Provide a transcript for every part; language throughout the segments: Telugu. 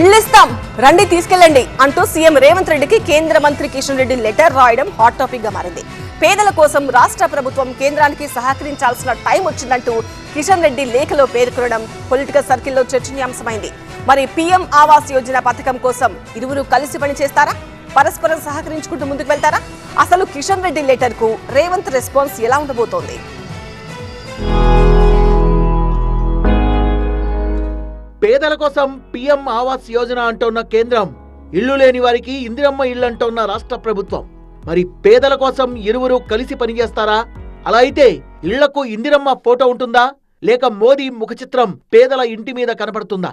ఇల్లిస్తాం రండి తీసుకెళ్ళండి అంటూ సీఎం రేవంత్ రెడ్డికి కేంద్ర మంత్రి కిషన్ రెడ్డి లెటర్ రాయడం హాట్ టాపిక్గా మారింది. పేదల కోసం రాష్ట్ర ప్రభుత్వం కేంద్రానికి సహకరించాల్సిన టైం వచ్చిందంటూ కిషన్ రెడ్డి లేఖలో పేర్కొనడం పొలిటికల్ సర్కిల్లో చర్చనీయాంశమైంది. మరి పీఎం ఆవాస్ యోజన పథకం కోసం ఇరువురు కలిసి పనిచేస్తారా? పరస్పరం సహకరించుకుంటూ ముందుకు వెళ్తారా? అసలు కిషన్ రెడ్డి లెటర్కు రేవంత్ రెస్పాన్స్ ఎలా ఉండబోతోంది? పేదల కోసం పీఎం ఆవాస్ యోజన అంటున్న కేంద్రం ఇల్లు లేని వారికి ఇందిరమ్మ ఇల్లు అంటున్న రాష్ట్ర ప్రభుత్వం. మరి పేదల కోసం ఇరువురు కలిసి పనిచేస్తారా? అలా అయితే ఇళ్ళకు ఇందిరమ్మ ఫోటో ఉంటుందా? లేక మోదీ ముఖచిత్రం పేదల ఇంటి మీద కనపడుతుందా?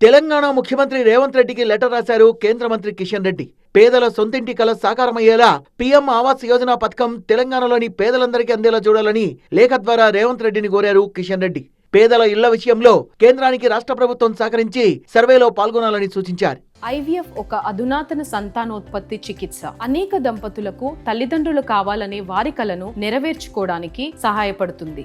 తెలంగాణ ముఖ్యమంత్రి రేవంత్ రెడ్డికి లెటర్ రాశారు కేంద్ర మంత్రి కిషన్ రెడ్డి. పేదల సొంతింటి కల సాకారమయ్యేలా పీఎం ఆవాస్ యోజన పథకం తెలంగాణలోని పేదలందరికీ అందేలా చూడాలని లేఖ ద్వారా రేవంత్ రెడ్డిని కోరారు కిషన్ రెడ్డి. పేదల ఇళ్ళ విషయంలో కేంద్రానికి రాష్ట్ర ప్రభుత్వం సహకరించి సర్వేలో పాల్గొనాలని సూచించారు. ఐవీఎఫ్ ఒక అధునాతన సంతానోత్పత్తి చికిత్స. అనేక దంపతులకు తల్లిదండ్రులు కావాలనే వారి కలను నెరవేర్చుకోవడానికి సహాయపడుతుంది.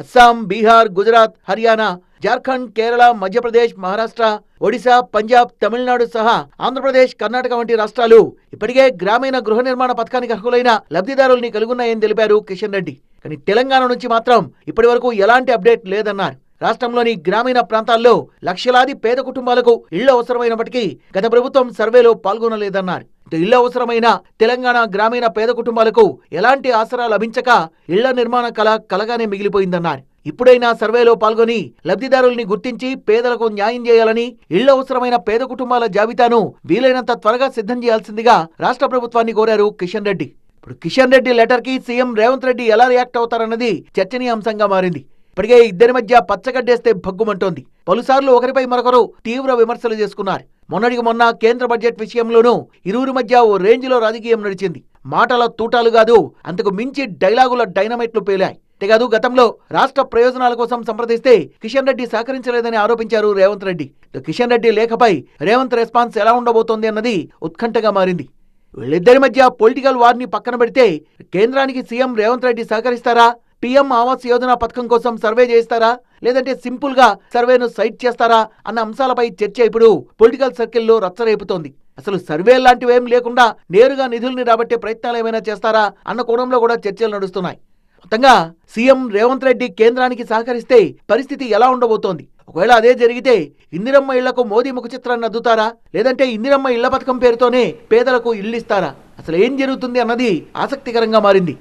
అస్సాం బీహార్ గుజరాత్ హర్యానా జార్ఖండ్ కేరళ మధ్యప్రదేశ్ మహారాష్ట్ర ఒడిశా పంజాబ్ తమిళనాడు సహా ఆంధ్రప్రదేశ్ కర్ణాటక వంటి రాష్ట్రాలు ఇప్పటికే గ్రామీణ గృహ నిర్మాణ పథకానికి అర్హులైన లబ్ధిదారుల్ని కలుగున్నాయని తెలిపారు కిషన్ రెడ్డి. కానీ తెలంగాణ నుంచి మాత్రం ఇప్పటి వరకు ఎలాంటి అప్డేట్ లేదన్నారు. రాష్ట్రంలోని గ్రామీణ ప్రాంతాల్లో లక్షలాది పేద కుటుంబాలకు ఇళ్ళు అవసరమైనప్పటికీ గత ప్రభుత్వం సర్వేలో పాల్గొనలేదన్నారు. ఇళ్ళ అవసరమైన తెలంగాణ గ్రామీణ పేద కుటుంబాలకు ఎలాంటి ఆసరా లభించక ఇళ్ళ నిర్మాణ కళ కలగానే మిగిలిపోయిందన్నారు. ఇప్పుడైనా సర్వేలో పాల్గొని లబ్ధిదారుల్ని గుర్తించి పేదలకు న్యాయం చేయాలని ఇళ్ళ అవసరమైన పేద కుటుంబాల జాబితాను వీలైనంత త్వరగా సిద్ధం చేయాల్సిందిగా రాష్ట్ర ప్రభుత్వాన్ని కోరారు కిషన్ రెడ్డి. ఇప్పుడు కిషన్ రెడ్డి లెటర్కి సీఎం రేవంత్ రెడ్డి ఎలా రియాక్ట్ అవుతారన్నది చర్చనీయాంశంగా మారింది. ఇప్పటికే ఇద్దరి మధ్య పచ్చగడ్డేస్తే భగ్గుమంటోంది. పలుసార్లు ఒకరిపై మరొకరు తీవ్ర విమర్శలు చేసుకున్నారు. మొన్నటికి మొన్న కేంద్ర బడ్జెట్ విషయంలోనూ ఇరువురి మధ్య ఓ రేంజ్లో రాజకీయం నడిచింది. మాటల తూటాలు కాదు అంతకు మించి డైలాగుల డైనమైట్లు పేలాయి. అంతేకాదు గతంలో రాష్ట్ర ప్రయోజనాల కోసం సంప్రదిస్తే కిషన్ రెడ్డి సహకరించలేదని ఆరోపించారు రేవంత్ రెడ్డి. కిషన్ రెడ్డి లేఖపై రేవంత్ రెస్పాన్స్ ఎలా ఉండబోతోంది అన్నది ఉత్కంఠగా మారింది. వీళ్ళిద్దరి మధ్య పొలిటికల్ వార్ని పక్కన పెడితే కేంద్రానికి సీఎం రేవంత్ రెడ్డి సహకరిస్తారా? పీఎం ఆవాస్ యోజన పథకం కోసం సర్వే చేస్తారా? లేదంటే సింపుల్గా సర్వేను సైట్ చేస్తారా? అన్న అంశాలపై చర్చ ఇప్పుడు పొలిటికల్ సర్కిల్లో రచ్చరేపుతోంది. అసలు సర్వే లాంటివేం లేకుండా నేరుగా నిధుల్ని రాబట్టే ప్రయత్నాలు ఏమైనా చేస్తారా? అన్న కోణంలో కూడా చర్చలు నడుస్తున్నాయి. మొత్తంగా సీఎం రేవంత్ రెడ్డి కేంద్రానికి సహకరిస్తే పరిస్థితి ఎలా ఉండబోతోంది? ఒకవేళ అదే జరిగితే ఇందిరమ్మ ఇళ్ళకు మోదీ ముఖ చిత్రాన్ని అద్దుతారా? లేదంటే ఇందిరమ్మ ఇళ్ళ పథకం పేరుతోనే పేదలకు ఇల్లు ఇస్తారా? అసలు ఏం జరుగుతుంది అన్నది ఆసక్తికరంగా మారింది.